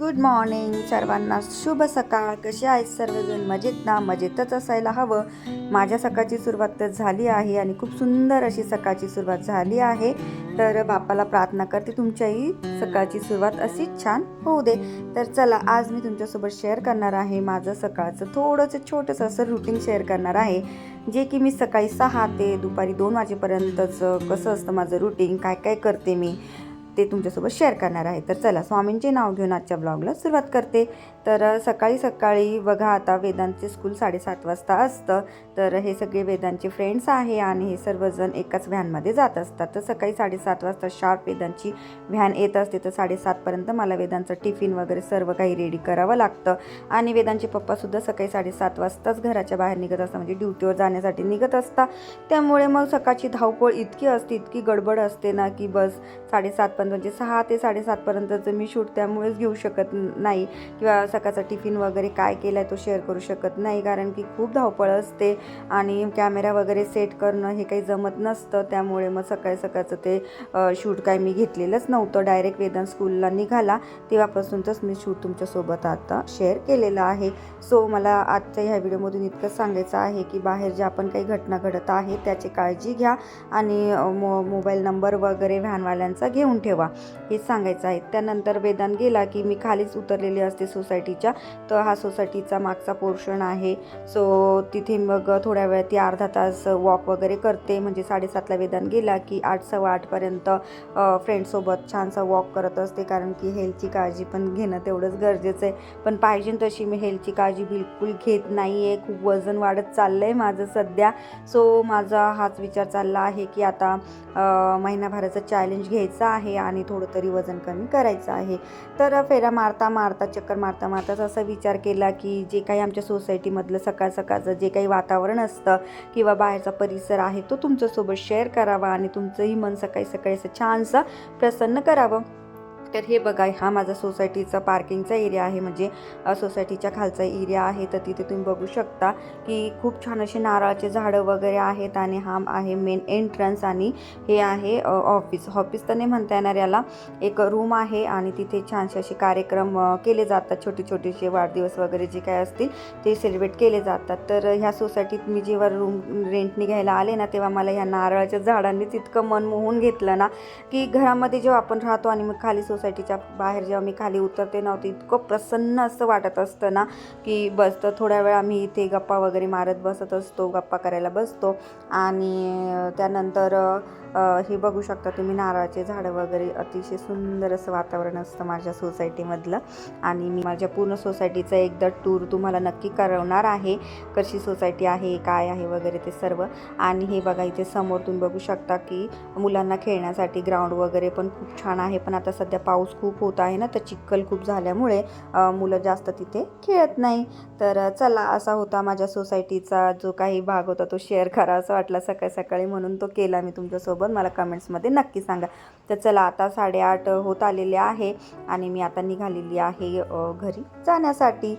Good morning सर्वांना शुभ सकाळ. कसे आहेत सर्वजण? मजेत ना? मजेतच असायला हवं. माझ्या सकाळची सुरुवात तर झाली आहे आणि खूप सुंदर अशी सकाळची सुरुवात झाली आहे. तर बापाला प्रार्थना करते तुमच्याही सकाळची सुरुवात अशीच छान होऊ दे. तर चला आज मी तुमच्यासोबत शेअर करणार आहे. माझं सकाळचं थोडंसं छोटंसं असं रुटीन शेअर करणार आहे. जे की मी सकाळी सहा ते दुपारी दोन वाजेपर्यंतचं कसं असतं माझं रुटीन काय काय करते मी? ते तुमच्यासोबत शेअर करणार आहे. तर चला स्वामींचे नाव घेऊन आजच्या ब्लॉगला सुरुवात करते. तर सकाळी सकाळी बघा आता वेदांचे स्कूल साडेसात वाजता असतं. तर हे सगळे वेदांचे फ्रेंड्स आहे आणि हे सर्वजण एकाच व्हॅनमध्ये जात असतात. तर सकाळी साडेसात वाजता शार्प वेदांची व्हॅन येत असते. तर साडेसातपर्यंत मला वेदांचं टिफिन वगैरे सर्व काही रेडी करावं लागतं. आणि वेदांचे पप्पासुद्धा सकाळी साडेसात वाजताच घराच्या बाहेर निघत असतात. म्हणजे ड्युटीवर जाण्यासाठी निघत असतात. त्यामुळे मग सकाळची धावपळ इतकी असते इतकी गडबड असते ना की बस साडेसातपर्यंत म्हणजे सहा ते साडेसातपर्यंतचं मी शूट त्यामुळेच घेऊ शकत नाही. किंवा सकाळचा टिफिन वगैरे काय केला आहे तो शेअर करू शकत नाही कारण की खूप धावपळ असते आणि कॅमेरा वगैरे सेट करणं हे काही जमत नसतं. त्यामुळे मग सकाळी सकाळचं ते शूट काय मी घेतलेलंच नव्हतं. डायरेक्ट वेदांत स्कूलला निघाला. तेव्हापासूनच मी शूट तुमच्यासोबत आता शेअर केलेलं आहे. सो मला आजच्या ह्या व्हिडिओमधून इतकं सांगायचं आहे की बाहेर ज्या आपण काही घटना घडत आहे त्याची काळजी घ्या आणि मो मोबाईल नंबर वगैरे व्हॅनवाल्यांचा घेऊन ठेवा. ठेवा. हेच सांगायचं आहे. त्यानंतर वेदांत गेला की मी खालीच उतरलेली असते सोसायटीच्या. तर हा सोसायटीचा मागचा पोर्शन आहे. सो तिथे मग थोड्या वेळ ती अर्धा तास वॉक वगैरे करते. म्हणजे साडेसातला वेदांत गेला की आठ सव्वा आठपर्यंत फ्रेंडसोबत छानसा वॉक करत असते. कारण की हेल्थची काळजी पण घेणं तेवढंच गरजेचं आहे. पण पाहिजे तशी मी हेल्थची काळजी बिलकुल घेत नाही आहे खूप वजन वाढत चाललं आहे माझं सध्या. सो माझा हाच विचार चालला आहे की आता महिनाभराचं चॅलेंज घ्यायचं आहे. आणि थोडं तरी वजन कमी करायचं आहे. तर फेऱ्या मारता मारता चक्कर मारता मारताच असा विचार केला की जे काही आमच्या सोसायटीमधलं सकाळ सकाळचं जे काही वातावरण असतं किंवा बाहेरचा परिसर आहे तो तुमच्यासोबत शेअर करावा आणि तुमचंही मन सकाळी सकाळी असं छानसं प्रसन्न करावं. तर हे बघा हा माझा सोसायटीचा पार्किंगचा एरिया आहे. म्हणजे सोसायटीच्या खालचा एरिया आहे. तर तिथे तुम्ही बघू शकता की खूप छान असे नारळाचे झाडं वगैरे आहेत आणि हा आहे मेन एंट्रन्स आणि हे आहे ऑफिस. ऑफिस तर नाही म्हणता येणार याला. एक रूम आहे आणि तिथे छानसे असे कार्यक्रम केले जातात. छोटे छोटेसे वाढदिवस वगैरे जे काय असतील ते सेलिब्रेट केले जातात. तर ह्या सोसायटीत मी जेव्हा रूम रेंटने घ्यायला आले ना तेव्हा मला ह्या नारळाच्या झाडांनीच इतकं मन मोहून घेतलं ना की घरामध्ये जेव्हा आपण राहतो आणि मग खाली सोसायटीच्या बाहेर जेव्हा मी खाली उतरते ना इतकं प्रसन्न असं वाटत असतं ना की बस तर थोड्या वेळ आम्ही इथे गप्पा वगैरे मारत बसत असतो गप्पा करायला बसतो. आणि त्यानंतर हे बघू शकता तुम्ही नारळाचे झाडं वगैरे अतिशय सुंदर असं वातावरण असतं माझ्या सोसायटीमधलं. आणि मी माझ्या पूर्ण सोसायटीचा एकदा टूर तुम्हाला नक्की करवणार आहे. कशी सोसायटी आहे काय आहे वगैरे ते सर्व. आणि हे बघा इथे समोर तुम्ही बघू शकता की मुलांना खेळण्यासाठी ग्राउंड वगैरे पण खूप छान आहे. पण आता सध्या पाऊस खूप होत आहे ना तर चिखल खूप झाल्यामुळे मुलं जास्त तिथे खेळत नाही. तर चला असा होता माझ्या सोसायटीचा जो काही भाग होता तो शेअर करा असं वाटला सकाळी सकाळी म्हणून तो केला मी तुमच्यासोबत. मला कमेंट्समध्ये नक्की सांगा. तर चला आता साडेआठ होत आलेले आहे आणि मी आता निघालेली आहे घरी जाण्यासाठी.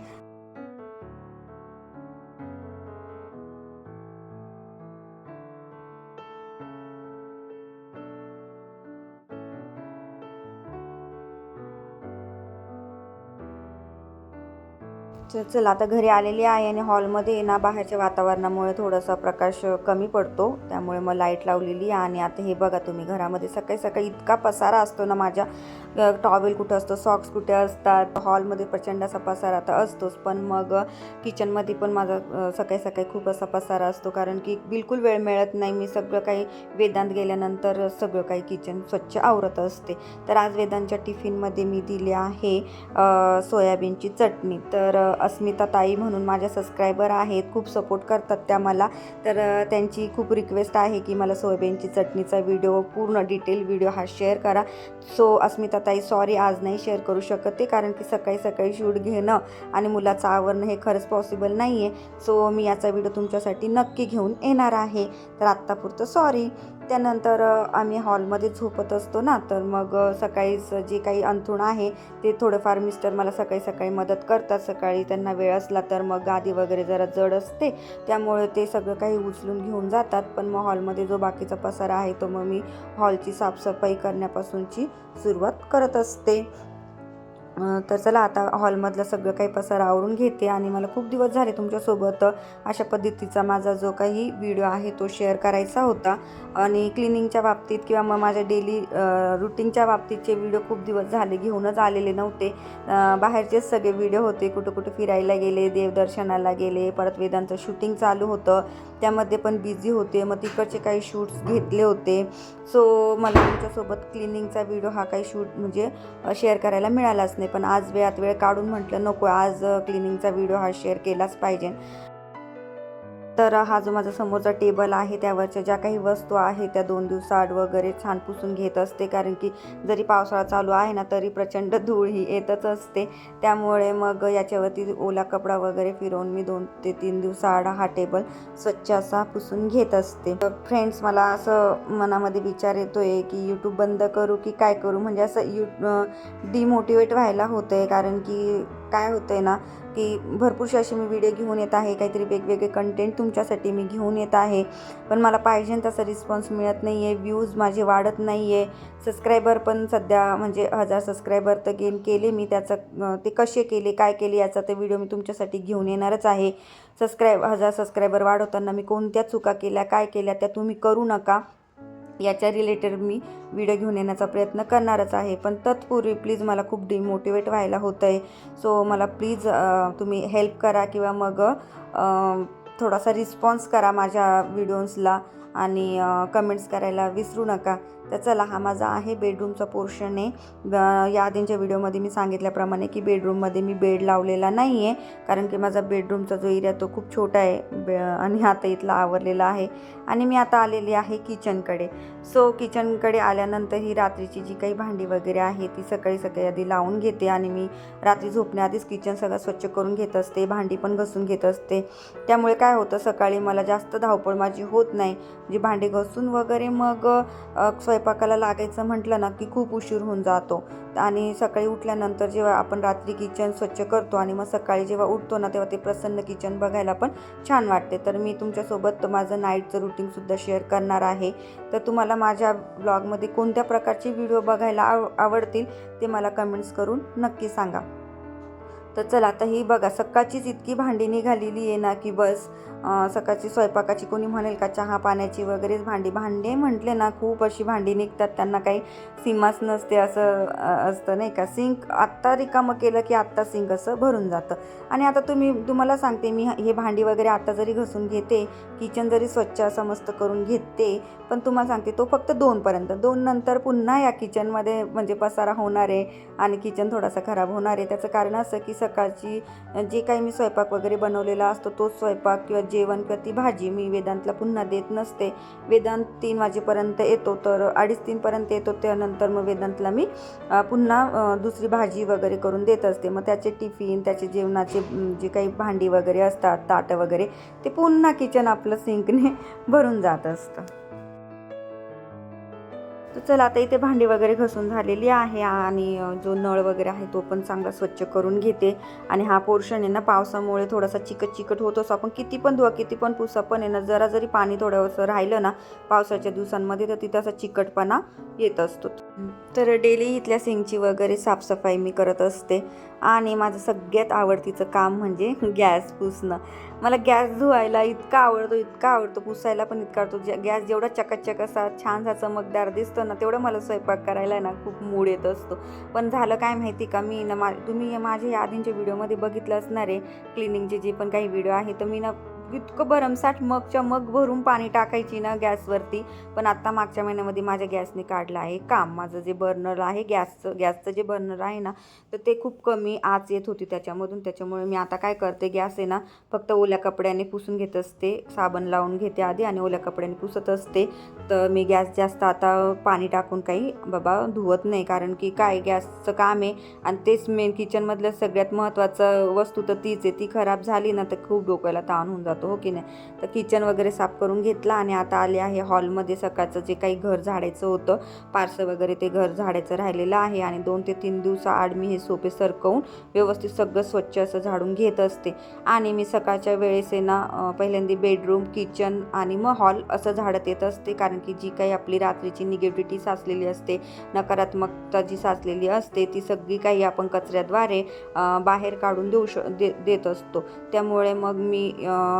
तर चला आता घरी आलेली आहे आणि हॉलमध्ये ना बाहेरच्या वातावरणामुळे थोडासा प्रकाश कमी पडतो. त्यामुळे मग लाइट लावलेली आहे आणि आता हे बघा तुम्ही घरामध्ये सकाळी सकाळी इतका पसारा असतो ना माझ्या. टॉवेल कुठं असतो सॉक्स कुठे असतात हॉलमध्ये प्रचंड असा पसारा तर असतोच. पण मग किचनमध्ये पण माझा सकाळी सकाळी खूप असा पसारा असतो. कारण की बिलकुल वेळ मिळत नाही. मी सगळं काही वेदांत गेल्यानंतर सगळं काही किचन स्वच्छ आवरत असते. तर आज वेदांच्या टिफिनमध्ये मी दिले आहे सोयाबीनची चटणी. तर अस्मिता ताई म्हणून माझ्या सबस्क्रायबर आहेत खूप सपोर्ट करतात त्या मला. तर त्यांची खूप रिक्वेस्ट आहे की मला सोयाबीनची चटणीचा व्हिडिओ पूर्ण डिटेल व्हिडिओ हा शेअर करा. सो अस्मिता ताई सॉरी आज नाही शेअर करू शकत ते कारण की सकाळी सकाळी शूट घेणं आणि मुलाचं आवरणं हे खरंच पॉसिबल नाही आहे सो मी याचा व्हिडिओ तुमच्यासाठी नक्की घेऊन येणार आहे. तर आत्तापुरतं सॉरी त्यानंतर आम्ही हॉलमध्ये झोपत असतो ना तर मग सकाळीच जे काही अंथरुण आहे ते थोडंफार मिस्टर मला सकाळी सकाळी मदत करतात. सकाळी त्यांना वेळ असला तर मग गादी वगैरे जरा जड असते. त्यामुळे ते सगळं काही उचलून घेऊन जातात. पण मग हॉलमध्ये जो बाकीचा पसारा आहे तो मग मी हॉलची साफसफाई करण्यापासूनची सुरुवात करत असते. तर चला आता हॉलमधलं सगळं काही पसार आवरून घेते आणि मला खूप दिवस झाले तुमच्यासोबत अशा पद्धतीचा माझा जो काही व्हिडिओ आहे तो शेअर करायचा होता. आणि क्लिनिंगच्या बाबतीत किंवा मग माझ्या डेली रुटीनच्या बाबतीतचे व्हिडिओ खूप दिवस झाले घेऊनच आलेले नव्हते. बाहेरचेच सगळे व्हिडिओ होते कुठं कुठं फिरायला गेले देवदर्शनाला गेले परत वेदांचं शूटिंग चालू होतं. त्यामध्ये पण बिझी होते मग तिकडचे काही शूट्स घेतले होते. सो मला तुमच्यासोबत क्लिनिंगचा व्हिडिओ हा काही शूट म्हणजे शेअर करायला मिळालाच नाही. पण आज वेळात वेळ काढून म्हटलं नको आज क्लिनिंगचा व्हिडिओ हा शेअर केलाच पाहिजे. तर हा जो माझा समोरचा टेबल आहे त्यावरच्या ज्या काही वस्तू आहे त्या दोन दिवसाआड वगैरे छान पुसून घेत असते. कारण की जरी पावसाळा चालू आहे ना तरी प्रचंड धूळ ही येतच असते. त्यामुळे मग याच्यावरती ओला कपडा वगैरे फिरवून मी दोन ते तीन दिवसाआड हा टेबल स्वच्छ असा पुसून घेत असते. फ्रेंड्स मला असं मनामध्ये विचार येतोय की यूट्यूब बंद करू की काय करू? म्हणजे असं यू डिमोटिवेट व्हायला होतं आहे कारण की काय होतं आहे ना की भरपूरशी अशी मी व्हिडिओ घेऊन येत आहे काहीतरी वेगवेगळे कंटेंट तुमच्यासाठी मी घेऊन येत आहे. पण मला पाहिजे तसा रिस्पॉन्स मिळत नाही आहे व्ह्यूज माझे वाढत नाही आहे सबस्क्रायबर पण सध्या म्हणजे हजार सबस्क्रायबर तर गेन केले मी त्याचं ते कसे केले काय केले याचा ते व्हिडिओ मी तुमच्यासाठी घेऊन येणारच आहे. सबस्क्राईब हजार सबस्क्रायबर वाढवताना मी कोणत्या चुका केल्या काय केल्या त्या तुम्ही करू नका. याच्या रिलेटेड मी व्हिडिओ घेऊन येण्याचा प्रयत्न करणारच आहे. पण तत्पूर्वी प्लीज मला खूप डिमोटिवेट व्हायला होतं आहे सो मला प्लीज तुम्ही हेल्प करा किंवा मग थोडासा रिस्पॉन्स करा माझ्या व्हिडिओजला आणि कमेंट्स करायला विसरू नका. तर चला हा माझा आहे बेडरूमचा पोर्शन आहे. या आधींच्या व्हिडिओमध्ये मी सांगितल्याप्रमाणे की बेडरूममध्ये मी बेड लावलेला नाही आहे कारण की माझा बेडरूमचा जो एरिया तो खूप छोटा आहे. बे आणि आता इथला आवरलेला आहे. आणि मी आता आलेली आहे किचनकडे सो किचनकडे आल्यानंतर ही रात्रीची जी काही भांडी वगैरे आहे ती सकाळी सकाळी आधी लावून घेते. आणि मी रात्री झोपण्याआधीच किचन सगळं स्वच्छ करून घेत असते. भांडी पण घसून घेत असते. त्यामुळे काय होतं सकाळी मला जास्त धावपळ माझी होत नाही. म्हणजे भांडी घासून वगैरे मग स्वयंपाकाला लागायचं म्हटलं ना की खूप उशीर होऊन जातो. आणि सकाळी उठल्यानंतर जेव्हा आपण रात्री किचन स्वच्छ करतो आणि मग सकाळी जेव्हा उठतो ना तेव्हा ते प्रसन्न किचन बघायला पण छान वाटते. तर मी तुमच्यासोबत माझं नाईटचं रुटीनसुद्धा शेअर करणार आहे. तर तुम्हाला माझ्या ब्लॉगमध्ये कोणत्या प्रकारचे व्हिडिओ बघायला आव आवडतील ते मला कमेंट्स करून नक्की सांगा. तर चला आता ही बघा सकाळचीच इतकी भांडी निघालेली आहे ना की बस सकाळची स्वयंपाकाची कोणी म्हणेल का चहा पाण्याची वगैरेच भांडी. भांडे म्हटले ना खूप अशी भांडी निघतात त्यांना काही सीमाच नसते असं असतं नाही का. सिंक आत्ता रिकामं केलं की आत्ता सिंक असं भरून जातं. आणि आता तुम्ही तुम्हाला सांगते मी हे भांडी वगैरे आता जरी घसून घेते किचन जरी स्वच्छ असं मस्त करून घेते पण तुम्हाला सांगते तो फक्त दोनपर्यंत. दोन नंतर पुन्हा या किचनमध्ये म्हणजे पसारा होणार आहे आणि किचन थोडासा खराब होणार आहे. त्याचं कारण असं की सकाळची जे काही मी स्वयंपाक वगैरे बनवलेला असतो तोच स्वयंपाक किंवा जेवण किंवा ती भाजी मी वेदांतला पुन्हा देत नसते. वेदांत तीन वाजेपर्यंत येतो तर अडीच तीनपर्यंत येतो त्यानंतर मग वेदांतला मी पुन्हा दुसरी भाजी वगैरे करून देत असते. मग त्याचे टिफिन त्याचे जेवणाचे जे काही भांडी वगैरे असतात ताटं वगैरे ते पुन्हा किचन आपलं सिंकने भरून जात असतं. तर चला आता इथे भांडी वगैरे घसून झालेली आहे आणि जो नळ वगैरे आहे तो पण चांगला स्वच्छ करून घेते. आणि हा पोर्शन आहे ना पावसामुळे थोडासा चिकट चिकट होत असतो. आपण किती पण धुवा किती पण पुसा पण आहे ना जरा जरी पाणी थोडंसं राहिलं ना पावसाच्या दिवसांमध्ये तर तिथं असा चिकटपणा येत असतो. तर डेली इथल्या सिंकची वगैरे साफसफाई मी करत असते. आणि माझं सगळ्यात आवडतीचं काम म्हणजे गॅस पुसणं. मला गॅस धुवायला इतका आवडतो इतका आवडतो पुसायला पण इतका आवडतो. जे- गॅस जेवढा चकाचक असा छानसा चमकदार दिसतो ना तेवढं मला स्वयंपाक करायला ना खूप मूड येत असतो. पण झालं काय माहिती का मी ना मा तुम्ही माझ्या या आधींच्या व्हिडिओमध्ये बघितलं असणार आहे. क्लिनिंगचे जे पण काही व्हिडिओ आहे तर मी ना इतकं भरमसाठ मगच्या मग भरून पाणी टाकायची ना गॅसवरती. पण आत्ता मागच्या महिन्यामध्ये माझ्या गॅसने काढलं आहे काम. माझं जे बर्नर आहे गॅसचं गॅसचं जे बर्नर आहे ना तर ते खूप कमी आच येत होती त्याच्यामधून. त्याच्यामुळे मी आता काय करते गॅस आहे ना फक्त ओल्या कपड्याने पुसून घेत असते. साबण लावून घेते आधी आणि ओल्या कपड्याने पुसत असते. तर मी गॅस जास्त आता पाणी टाकून काही बाबा धुवत नाही. कारण की काय गॅसचं काम आहे आणि तेच मेन किचनमधलं सगळ्यात महत्त्वाचं वस्तू तर तीच आहे. ती खराब झाली ना तर खूप डोक्याला ताण होऊन जातो. जातो हो की नाही? तर किचन वगैरे साफ करून घेतला आणि आता आले आहे हॉलमध्ये सकाळचं जे काही घर झाडायचं होतं पार्सल वगैरे ते घर झाडायचं राहिलेलं आहे आणि दोन ते तीन दिवसाआड मी हे सोपे सरकवून व्यवस्थित सगळं स्वच्छ असं झाडून घेत असते. आणि मी सकाळच्या वेळेस आहे ना पहिल्यांदा बेडरूम किचन आणि मग हॉल असं झाडत येत असते. कारण की जी काही आपली रात्रीची निगेटिव्हिटी साचलेली असते नकारात्मकता जी साचलेली असते ती सगळी काही आपण कचऱ्याद्वारे बाहेर काढून देऊ श दे देत असतो. त्यामुळे मग मी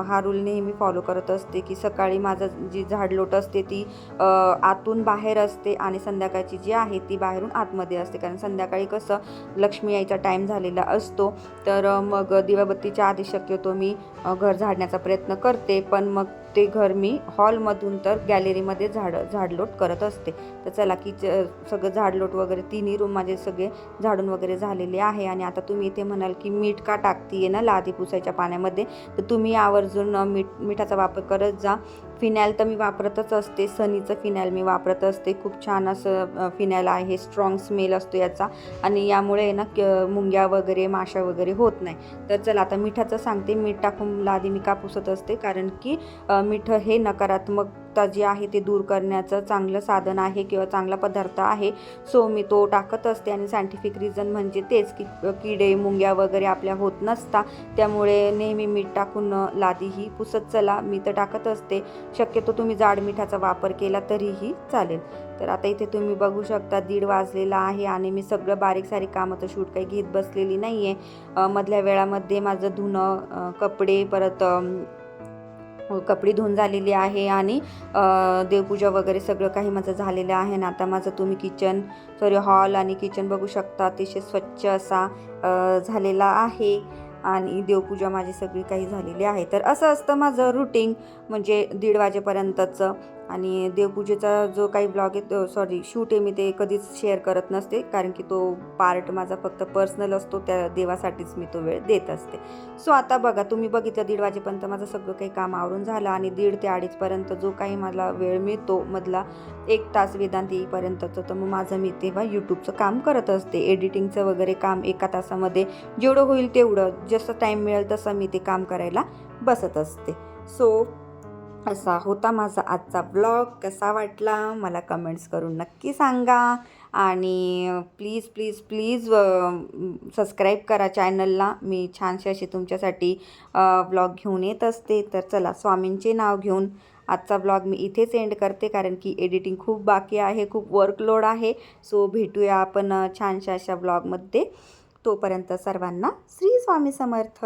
हा रूल नेहमी फॉलो करत असते की सकाळी माझं जी झाडलोट असते ती आतून बाहेर असते आणि संध्याकाळची जी आहे ती बाहेरून आतमध्ये असते. कारण संध्याकाळी कसं लक्ष्मी यायचा टाईम झालेला असतो. तर मग दिवाबत्तीच्या आधी शक्यतो मी घर झाडण्याचा प्रयत्न करते पण मग ते घर मी हॉलमधून तर गॅलरीमध्ये झाड झाडलोट करत असते. तर चला की च- सगळं झाडलोट वगैरे तिन्ही रूम माझे सगळे झाडून वगैरे झालेले आहे. आणि आता तुम्ही इथे म्हणाल की मीठ का टाकतीये ना? लादी पुसायच्या पाण्यामध्ये. तर तुम्ही आवर्जून मीठ मिठाचा वापर करत जा. फिनॅल तर मी वापरतच असते. सनीचं फिनॅल मी वापरत असते. खूप छान असं फिनॅल आहे. स्ट्रॉंग स्मेल असतो याचा. आणि यामुळे आहे ना क- मुंग्या वगैरे माशा वगैरे होत नाही. तर चला आता मिठाचं सांगते. मीठ टाकून आधी मी कापूसत असते. कारण की मीठ हे नकारात्मकता जी आहे ते दूर करण्याचं चांगलं साधन आहे किंवा चांगला पदार्थ आहे. सो मी तो टाकत असते आणि सायंटिफिक रिझन म्हणजे तेच की किडे मुंग्या वगैरे आपल्या होत नसता. त्यामुळे नेहमी मीठ टाकून लादीही लादी ही पुसत चला. मी तर टाकत असते. शक्यतो तुम्ही जाड मिठाचा वापर केला तरीही चालेल. तर आता इथे तुम्ही बघू शकता दीड वाजलेला आहे आणि मी सगळं बारीक सारीक कामाचं शूट काही घेत बसलेली नाही आहे मधल्या वेळामध्ये माझं धुणं कपडे परत कपडे धुवून झालेली आहे आणि देवपूजा वगैरे सगळं काही माझं झालेलं आहे ना आता माझं तुम्ही किचन सॉरी हॉल आणि किचन बघू शकता. अतिशय स्वच्छ असा झालेला आहे आणि देवपूजा माझी सगळी काही झालेली आहे. तर असं असतं माझं रुटीन म्हणजे दीड वाजेपर्यंतचं. आणि देवपूजेचा जो काही ब्लॉग आहे सॉरी शूट आहे मी ते कधीच शेअर करत नसते कारण की तो पार्ट माझा फक्त पर्सनल असतो त्या देवासाठीच मी तो वेळ देत असते. सो आता बघा तुम्ही बघितलं दीड वाजेपर्यंत माझं सगळं काही काम आवरून झालं आणि दीड ते अडीचपर्यंत जो काही मला वेळ मिळतो मधला एक तास वेदांत येईपर्यंतचं तर मग माझं मी तेव्हा यूट्यूबचं काम करत असते. एडिटिंगचं वगैरे काम एका तासामध्ये जेवढं होईल तेवढं जसं टाईम मिळेल तसं मी ते काम करायला बसत असते. सो असा होता माझा आजचा ब्लॉग? कसा वाटला? मला कमेंट्स करून नक्की सांगा. आणि प्लीज प्लीज प्लीज सबस्क्राईब करा चॅनलला मी छानशी अशी तुमच्यासाठी ब्लॉग घेऊन येत असते. तर चला स्वामींचे नाव घेऊन आजचा ब्लॉग मी इथेच एंड करते. कारण की एडिटिंग खूप बाकी आहे खूप वर्कलोड आहे. सो भेटूया आपण छानशा अशा ब्लॉगमध्ये तोपर्यंत सर्वांना श्री स्वामी समर्थ.